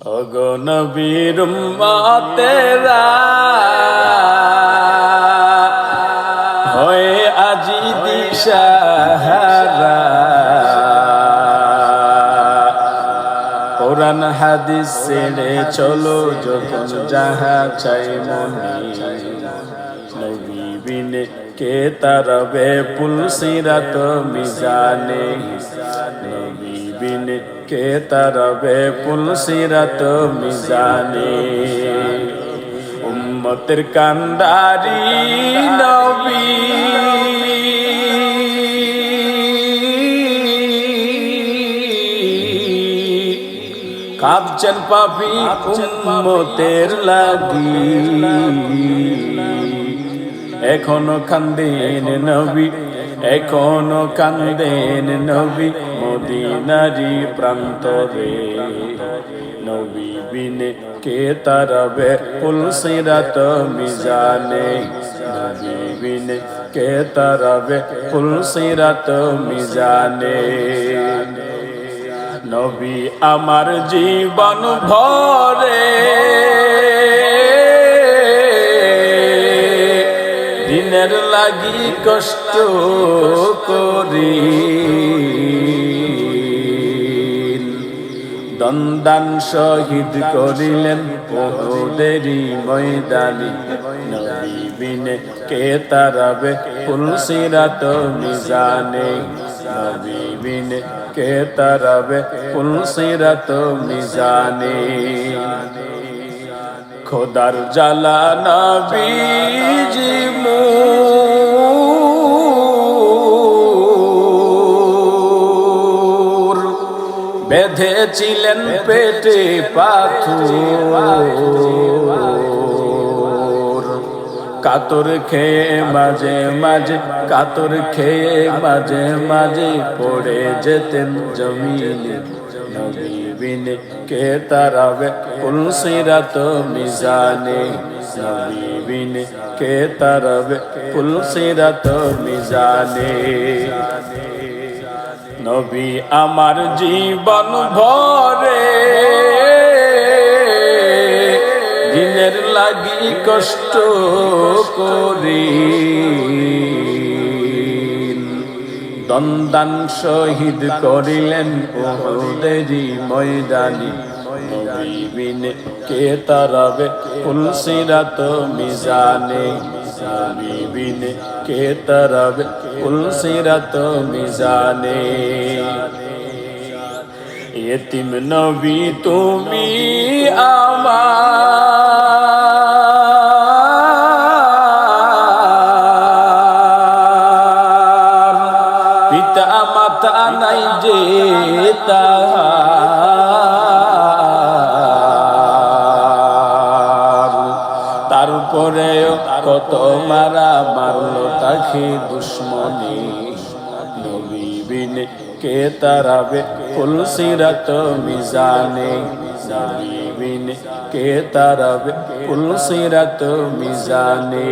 অগনবীর মাতেরা হয়ে আজি দিশাহারা কোরআন হাদিস ছেড়ে চলো, যখন যাহা চাই মনি। নবী বিনে কে তারবে পুলসিরাত মিজানে। নবী বিনে কে তারবে পুলসিরাত মিজানে। উম্মতের কান্ডারি নবী। কাঁপছেন পাপি উম্মতের লাগি। এখনও কান্দেন নবী, এখনও কান্দেন নবী। মদিনারি প্রান্তরে নবী বিনে কে তারবে? পুলসিরাত মিজানে। নবী বিনে কে তারবে? পুলসিরাত মিজানে। নবী আমার জীবন ভরে। দিনের লাগি কষ্ট করি। দন্দান শহীদ করিলেন ওদেরই ময়দানি। নবী বিনে কে তারাবে ফুলসিরাত মিজানে? নবী বিনে কে তারাবে ফুলসিরাত মিজানে? খোদার জালা নবীজি মোর বেঁধেছিলেন পেটে পাথর। কাতর খেয়ে মাঝে মাঝে, কাতর খেয়ে মাঝে মাঝে পড়ে যেতেন জমিনে। নবী বিনে কে তারাবে পুলসিরাত মিজানে। নবী বিনে কে তারাবে পুলসিরাত মিজানে। নবী আমার জীবন ভরে। দিনের লাগি কষ্ট করি। দন্দান শহীদ করিলেন ওদেরই ময়দানি। নবী বিনে কে তারাবে ফুলসিরাত মিজানে। বিনে কে তারাবে ফুলসিরাত মিজানে এতিম নবী তুমি আমার পিতা মাতা নাই যে তাহার তারপরেও কত মারা মারলো তাকে দুশ্মনী। নবী বিনে কে তারাবে ফুলসিরাত মিজানে। নবী বিনে কে তারাবে ফুলসিরাত মিজানে।